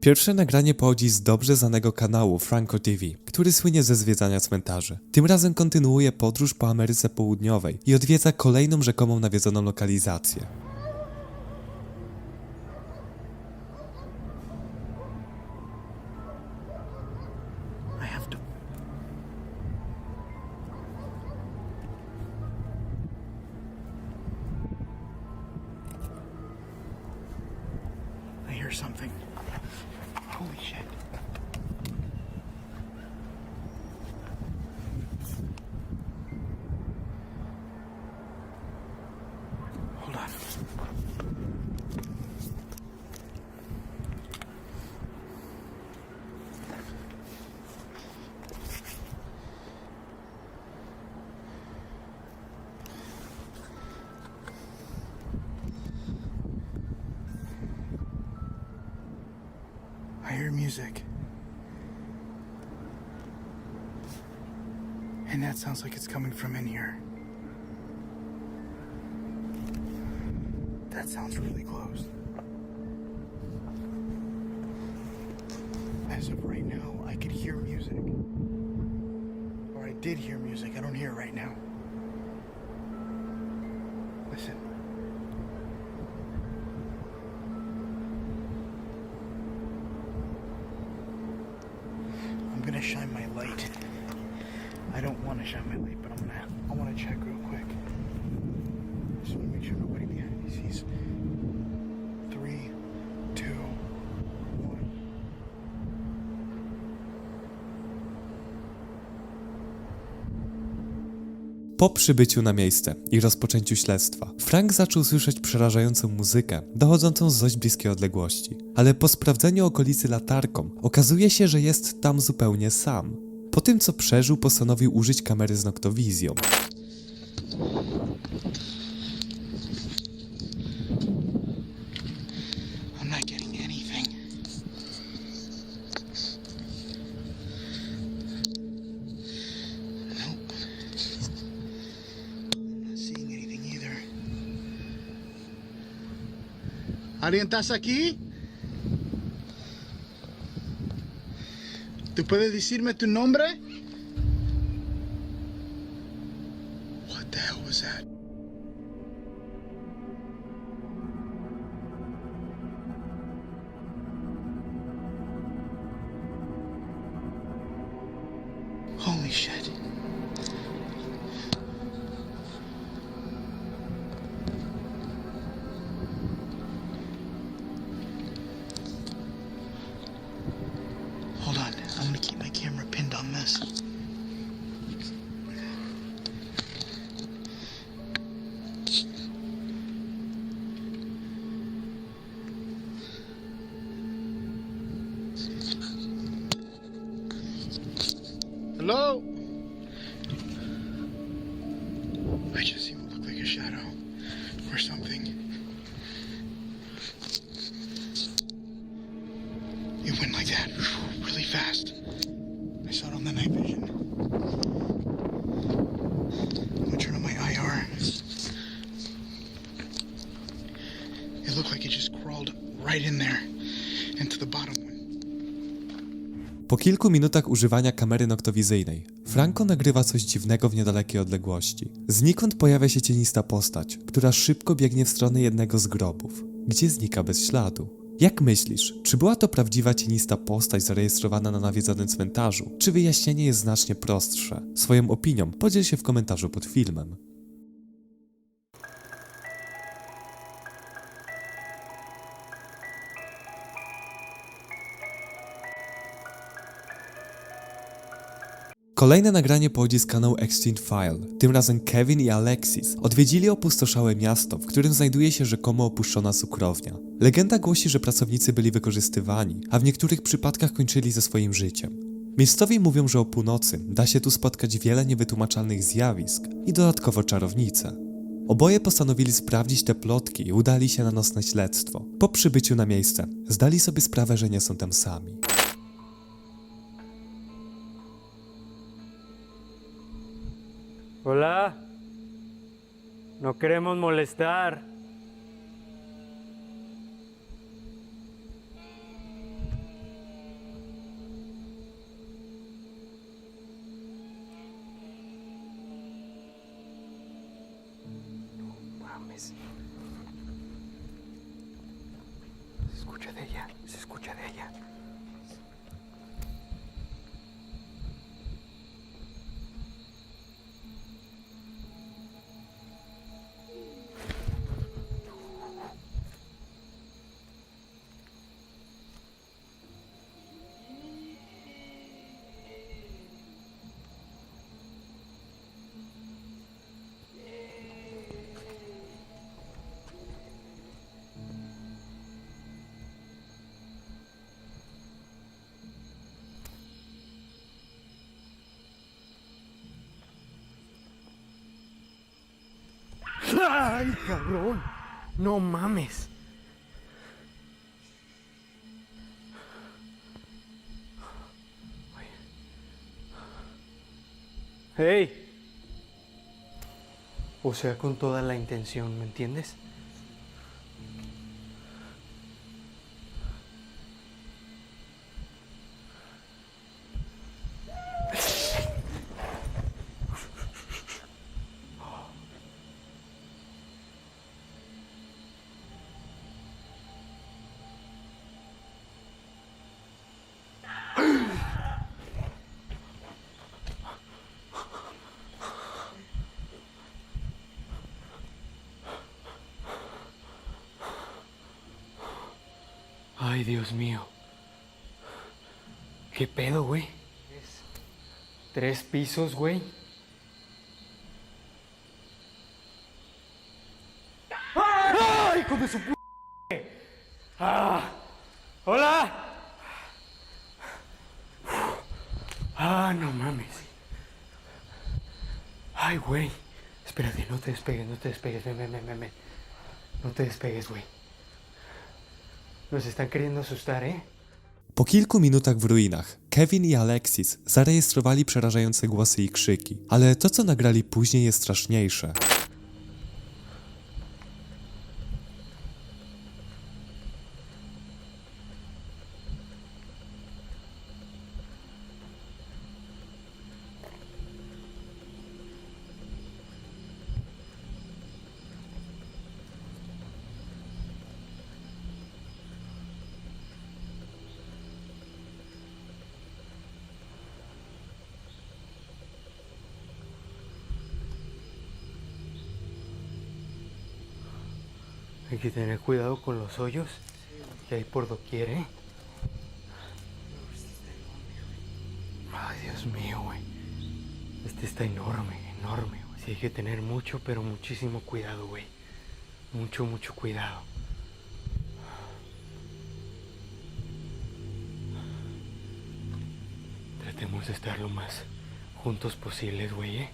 Pierwsze nagranie pochodzi z dobrze znanego kanału Franco TV, który słynie ze zwiedzania cmentarzy. Tym razem kontynuuje podróż po Ameryce Południowej i odwiedza kolejną rzekomą nawiedzoną lokalizację. Something. Holy shit. Hold on. Hear music. And that sounds like it's coming from in here. That sounds really close. As of right now, I could hear music. Or I did hear music. I don't hear it right now. Listen. Just want to make sure nobody behind me sees. Three, two, one. Po przybyciu na miejsce i rozpoczęciu śledztwa, Frank zaczął słyszeć przerażającą muzykę, dochodzącą z dość bliskiej odległości. Ale po sprawdzeniu okolicy latarką, okazuje się, że jest tam zupełnie sam. Po tym, co przeżył, postanowił użyć kamery z noktowizją. ¿Alguien estás aquí? ¿Tú puedes decirme tu nombre? Hello? I just seem to look like a shadow or something. It went like that, really fast. I saw it on the night vision. I'm gonna turn on my IR. It looked like it just crawled right in there into the bottom. Po kilku minutach używania kamery noktowizyjnej, Franco nagrywa coś dziwnego w niedalekiej odległości. Znikąd pojawia się cienista postać, która szybko biegnie w stronę jednego z grobów, gdzie znika bez śladu. Jak myślisz, czy była to prawdziwa cienista postać zarejestrowana na nawiedzonym cmentarzu, czy wyjaśnienie jest znacznie prostsze? Swoją opinią podziel się w komentarzu pod filmem. Kolejne nagranie pochodzi z kanału Extinct File. Tym razem Kevin i Alexis odwiedzili opustoszałe miasto, w którym znajduje się rzekomo opuszczona cukrownia. Legenda głosi, że pracownicy byli wykorzystywani, a w niektórych przypadkach kończyli ze swoim życiem. Miejscowi mówią, że o północy da się tu spotkać wiele niewytłumaczalnych zjawisk i dodatkowo czarownice. Oboje postanowili sprawdzić te plotki i udali się na nocne śledztwo. Po przybyciu na miejsce zdali sobie sprawę, że nie są tam sami. Hola. No queremos molestar. ¡Ay, cabrón! No mames. ¡Hey! O sea, con toda la intención, ¿me entiendes? Ay, Dios mío. ¿Qué pedo, güey? Tres pisos, güey. ¡Ay, hijo de su p... ¡Ah! ¡Hola! Ah, no mames. Ay, güey. Espérate, no te despegues, no te despegues. Ven, ven, ven, ven, ven. No te despegues, güey. Nos están queriendo asustar, ¿eh? Po kilku minutach w ruinach, Kevin i Alexis zarejestrowali przerażające głosy i krzyki, ale to co nagrali później jest straszniejsze. Hay que tener cuidado con los hoyos que hay por doquier, ¿eh? Ay, Dios mío, güey. Este está enorme, enorme. güey. Sí, hay que tener mucho, pero muchísimo cuidado, güey. Mucho, mucho cuidado. Tratemos de estar lo más juntos posibles, güey, ¿eh?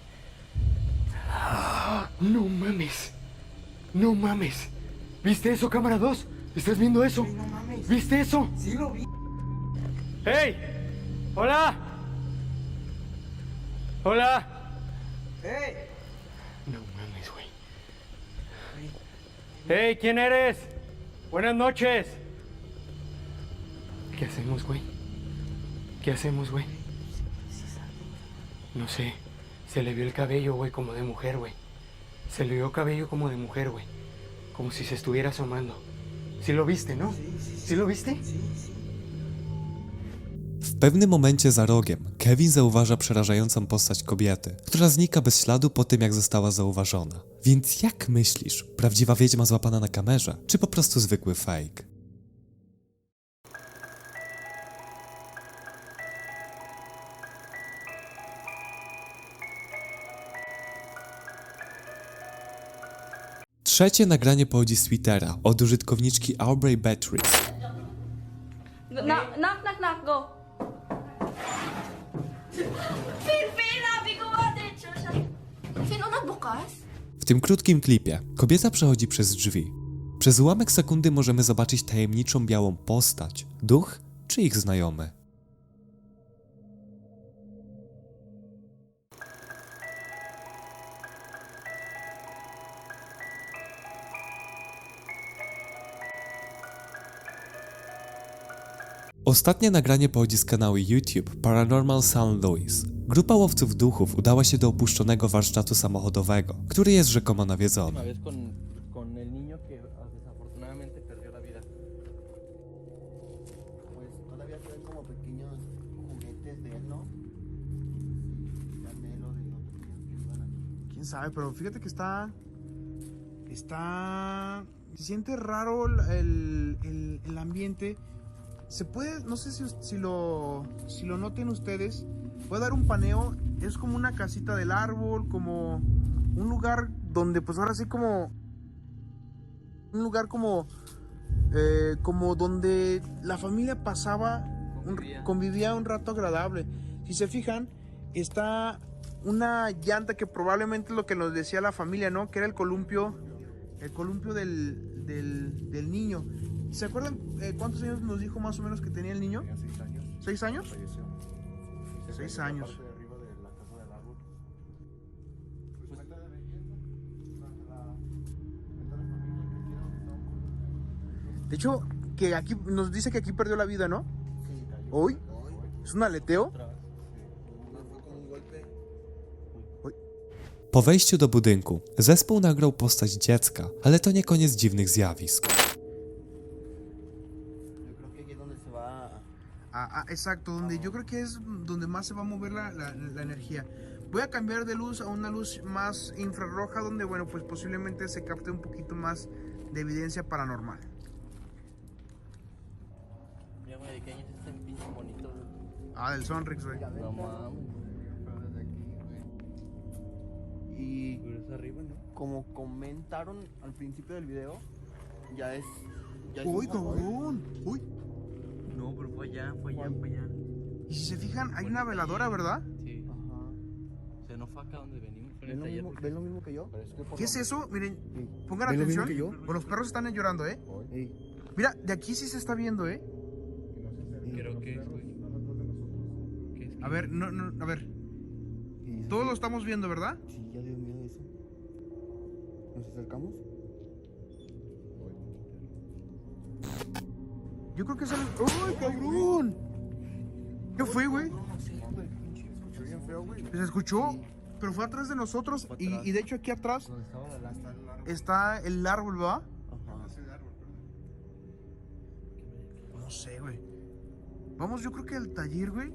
¡Ah! No mames. No mames. ¿Viste eso, cámara 2? ¿Estás viendo eso? no mames. ¿Viste eso? Sí lo vi. ¡Hey! ¡Hola! ¡Hola! ¡Hey! No mames, güey. ¡Hey! ¿Quién eres? Buenas noches. ¿Qué hacemos, güey? ¿Qué hacemos, güey? No sé. Se le vio el cabello, güey, como de mujer, güey. Se le vio cabello como de mujer, güey. Como si se estuviera asomando. Sí lo viste, ¿no? Sí, lo viste? W pewnym momencie za rogiem Kevin zauważa przerażającą postać kobiety, która znika bez śladu po tym, jak została zauważona. Więc jak myślisz, prawdziwa wiedźma złapana na kamerze, czy po prostu zwykły fake? Trzecie nagranie pochodzi z Twittera od użytkowniczki Aubrey Beatrice. Knock, knock, knock, knock, go. Fin, Fin, sabi ko nga, diretso siya. Fin, o nagbukas? W tym krótkim klipie kobieta przechodzi przez drzwi. Przez ułamek sekundy możemy zobaczyć tajemniczą białą postać, duch czy ich znajomy. Ostatnie nagranie pochodzi z kanału YouTube Paranormal Sound Louis. Grupa łowców duchów udała się do opuszczonego warsztatu samochodowego, który jest rzekomo nawiedzony. Sabe, pero fíjate que está. Está. Se siente raro el, el, el ambiente. Se puede, no sé si, si lo, si lo noten ustedes, puede dar un paneo. Es como una casita del árbol, como un lugar donde, pues ahora sí, como. Un lugar como. eh, como donde la familia pasaba, un- Convivía. convivía un rato agradable. Si se fijan, está una llanta que probablemente es lo que nos decía la familia, ¿no? Que era el columpio, el columpio del, del, del niño. ¿Se acuerdan eh, cuántos años nos dijo más o menos que tenía el niño? Tenía seis años. ¿Seis años? Falleció. Se Seis cayó la años. parte de arriba de la casa del árbol. Pues cuenta la leyenda. La, la, cuenta la familia que hicieron, estaban De hecho, que aquí nos dice que aquí perdió la vida, ¿no? Sí, cayó. ¿Hoy? Hoy. ¿Es un aleteo? Po wejściu do budynku, zespół nagrał postać dziecka, ale to nie koniec dziwnych zjawisk. Ah, exacto, donde yo creo que es donde más se va a mover la, la- la energía. Voy a cambiar de luz a una luz más infrarroja, donde, bueno, pues posiblemente se capte un poquito más de evidencia paranormal. Mira, güey, ¿de qué año es este pinche bonito, güey? Ah, del Sonrix, güey. No mames. Y Pero es arriba, ¿no? como comentaron al principio del video, ya es. Ya es ¡Uy, cabrón! ¡Uy! Fue allá, fue allá, fue allá. Y si se fijan, hay una veladora, ¿verdad? Sí. Ajá. O sea, no fue acá donde venimos, ¿Ven lo, mismo, ven lo mismo que yo? ¿Qué es eso? Miren, Sí. pongan ¿Ven lo mismo atención. que yo? Pues los perros están llorando, ¿eh? Sí. Mira, de aquí sí se está viendo, ¿eh? Creo que. A ver, no, no, a ver. Todos lo estamos viendo, ¿verdad? Sí, ya dio miedo eso. ¿Nos acercamos? Yo creo que es el... ¡Uy, cabrón! ¿Qué fue, güey? Escuchó bien feo, güey. Se escuchó, pero fue atrás de nosotros. Y, y de hecho aquí atrás está el árbol. Ajá. No sé, güey. Vamos, yo creo que al taller, güey.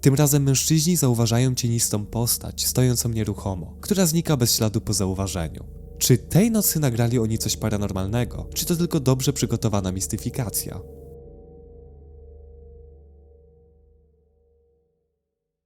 Tym razem mężczyźni zauważają cienistą postać, stojącą nieruchomo, która znika bez śladu po zauważeniu. Czy tej nocy nagrali oni coś paranormalnego, czy to tylko dobrze przygotowana mistyfikacja?